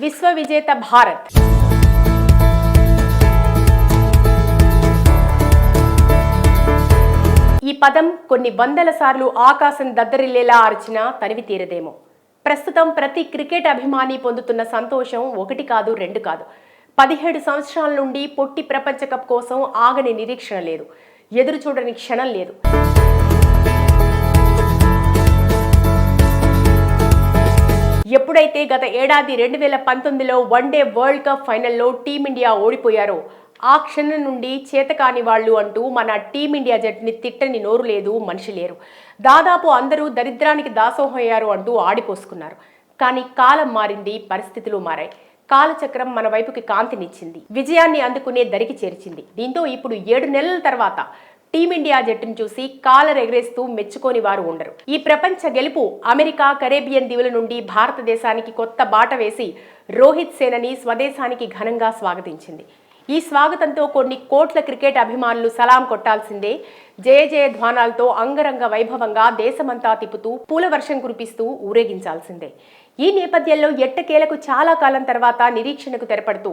విశ్వ విజేత భారత్. ఈ పదం కొన్ని వందల సార్లు ఆకాశం దద్దరిల్లేలా అరిచినా తనివి తీరదేమో. ప్రస్తుతం ప్రతి క్రికెట్ అభిమాని పొందుతున్న సంతోషం ఒకటి కాదు రెండు కాదు. పదిహేడు సంవత్సరాల నుండి పొట్టి ప్రపంచ కప్ కోసం ఆగని నిరీక్షణ లేదు. ఎదురు చూడని క్షణం లేదు. ఎప్పుడైతే గత ఏడాది రెండు వేల పంతొమ్మిదిలో వన్డే వరల్డ్ కప్ ఫైనల్లో టీమిండియా ఓడిపోయారో. ఆ క్షణం నుండి చేతకాని వాళ్ళు అంటూ మన టీమిండియా జట్టుని తిట్టని నోరు లేదు మనిషి లేరు. దాదాపు అందరూ దరిద్రానికి దాసోహయ్యారు అంటూ ఆడిపోసుకున్నారు. కానీ కాలం మారింది పరిస్థితులు మారాయి. కాలచక్రం మన వైపుకి కాంతినిచ్చింది. విజయాన్ని అందుకునే దరికి చేర్చింది. దీంతో ఇప్పుడు ఏడు నెలల తర్వాత టీమిండియా జట్టును చూసి కాలర్ ఎగరేస్తూ మెచ్చుకోని వారు ఉండరు. ఈ ప్రపంచ గెలుపు అమెరికా కరేబియన్ దీవుల నుండి భారతదేశానికి కొత్త బాట వేసి రోహిత్ సేనని స్వదేశానికి ఘనంగా స్వాగతించింది. ఈ స్వాగతంతో కొన్ని కోట్ల క్రికెట్ అభిమానులు సలాం కొట్టాల్సిందే. జయ జయ ధ్వానాలతో అంగరంగ వైభవంగా దేశమంతా తిప్పుతూ పూల వర్షం కురిపిస్తూ ఊరేగించాల్సిందే. ఈ నేపథ్యంలో ఎట్టకేలకు చాలా కాలం తర్వాత నిరీక్షణకు తెరపడుతూ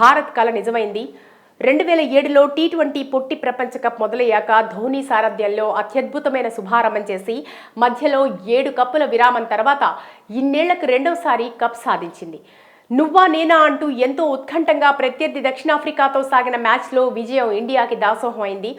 భారత్ కళ నిజమైంది. రెండు వేల ఏడులో టీ ట్వంటీ పొట్టి ప్రపంచ కప్ మొదలయ్యాక ధోని సారథ్యంలో అత్యద్భుతమైన శుభారంభం చేసి మధ్యలో ఏడు కప్పుల విరామం తర్వాత ఇన్నేళ్ళకు రెండోసారి కప్ సాధించింది. నువ్వా నేనా అంటూ ఎంతో ఉత్కంఠంగా ప్రత్యర్థి దక్షిణాఫ్రికాతో సాగిన మ్యాచ్లో విజయం ఇండియాకి దాసోహం అయింది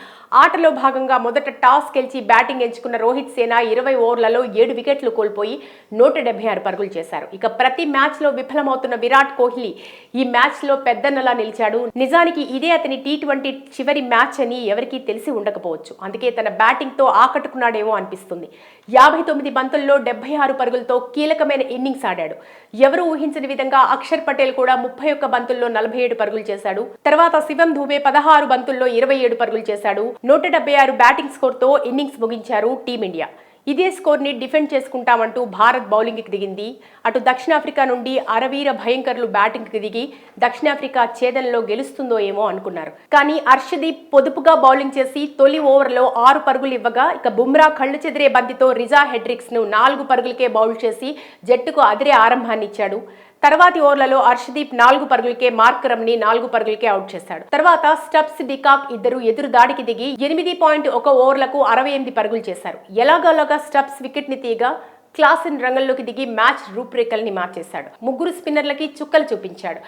ఆటలో భాగంగా మొదట టాస్ గెలిచి బ్యాటింగ్ ఎంచుకున్న రోహిత్ సేన ఇరవై ఓవర్లలో ఏడు వికెట్లు కోల్పోయి నూట డెబ్బై ఆరు పరుగులు చేశారు. ఇక ప్రతి మ్యాచ్లో విఫలమవుతున్న విరాట్ కోహ్లీ ఈ మ్యాచ్లో పెద్దన్నలా నిలిచాడు. నిజానికి ఇదే అతని టీ ట్వంటీ చివరి మ్యాచ్ అని ఎవరికీ తెలిసి ఉండకపోవచ్చు. అందుకే తన బ్యాటింగ్తో ఆకట్టుకున్నాడేమో అనిపిస్తుంది. యాభై తొమ్మిది బంతుల్లో డెబ్బై ఆరు పరుగులతో కీలకమైన ఇన్నింగ్స్ ఆడాడు. ఎవరు ఊహించని విధంగా అక్షర్ పటేల్ కూడా ముప్పై ఒక్క బంతుల్లో నలభై ఏడు పరుగులు చేశాడు. తర్వాత శివం ధూబే పదహారు బంతుల్లో ఇరవై ఏడు పరుగులు చేశాడు. నూట డెబ్బై ఆరు బ్యాటింగ్ స్కోర్తో ఇన్నింగ్స్ ముగించారు టీమిండియా. ఇదే స్కోర్ని డిఫెండ్ చేసుకుంటామంటూ భారత్ బౌలింగ్కి దిగింది. అటు దక్షిణాఫ్రికా నుండి అరవీర భయంకర్లు బ్యాటింగ్కి దిగి దక్షిణాఫ్రికా ఛేదనలో గెలుస్తుందో ఏమో అనుకున్నారు. కానీ అర్షదీప్ పొదుపుగా బౌలింగ్ చేసి తొలి ఓవర్లో ఆరు పరుగులు ఇవ్వగా ఇక బుమ్రా కళ్ళు చెదిరే బంతితో రిజా హెడ్రిక్స్ను నాలుగు పరుగులకే బౌల్ చేసి జట్టుకు అదిరే ఆరంభాన్ని ఇచ్చాడు. తర్వాతి ఓవర్లలో హర్షదీప్ నాలుగు పరుగులకే మార్కరంని నాలుగు పరుగులకే అవుట్ చేశాడు. తర్వాత స్టబ్స్ డికాక్ ఇద్దరు ఎదురు దాడికి దిగి ఎనిమిది పాయింట్ ఒక ఓవర్లకు అరవై ఎనిమిది పరుగులు చేశారు. ఎలాగోలాగా స్టబ్స్ వికెట్ని తీయగా క్లాసిన్ రంగంలోకి దిగి మ్యాచ్ రూపురేఖల్ని మార్చేశాడు. ముగ్గురు స్పిన్నర్లకి చుక్కలు చూపించాడు.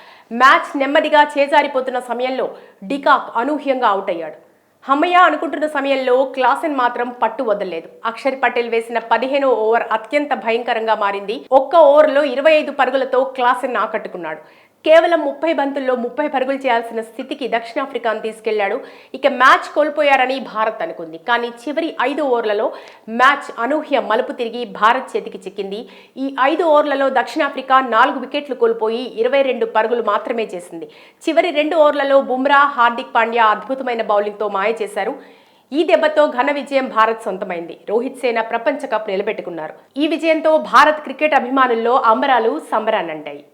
మ్యాచ్ నెమ్మదిగా చేజారిపోతున్న సమయంలో డికాక్ అనూహ్యంగా అవుట్ అయ్యాడు. హమ్మయ్య అనుకుంటున్న సమయంలో క్లాసెన్ మాత్రం పట్టు వదలలేదు. అక్షర్ పటేల్ వేసిన పదిహేనో ఓవర్ అత్యంత భయంకరంగా మారింది. ఒక్క ఓవర్లో ఇరవై ఐదు పరుగులతో క్లాసెన్ ఆకట్టుకున్నాడు. కేవలం ముప్పై బంతుల్లో ముప్పై పరుగులు చేయాల్సిన స్థితికి దక్షిణాఫ్రికాను తీసుకెళ్ళాడు. ఇక మ్యాచ్ కోల్పోయారని భారత్ అనుకుంది. కానీ చివరి ఐదు ఓవర్లలో మ్యాచ్ అనూహ్య మలుపు తిరిగి భారత్ చేతికి చిక్కింది. ఈ ఐదు ఓవర్లలో దక్షిణాఫ్రికా నాలుగు వికెట్లు కోల్పోయి ఇరవై రెండు పరుగులు మాత్రమే చేసింది. చివరి రెండు ఓవర్లలో బుమ్రా హార్దిక్ పాండ్యా అద్భుతమైన బౌలింగ్తో మాయ చేశారు. ఈ దెబ్బతో ఘన విజయం భారత్ సొంతమైంది. రోహిత్ సేన ప్రపంచ కప్ నిలబెట్టుకున్నారు. ఈ విజయంతో భారత్ క్రికెట్ అభిమానుల్లో అంబరాలు సంబరాన్నంటాయి.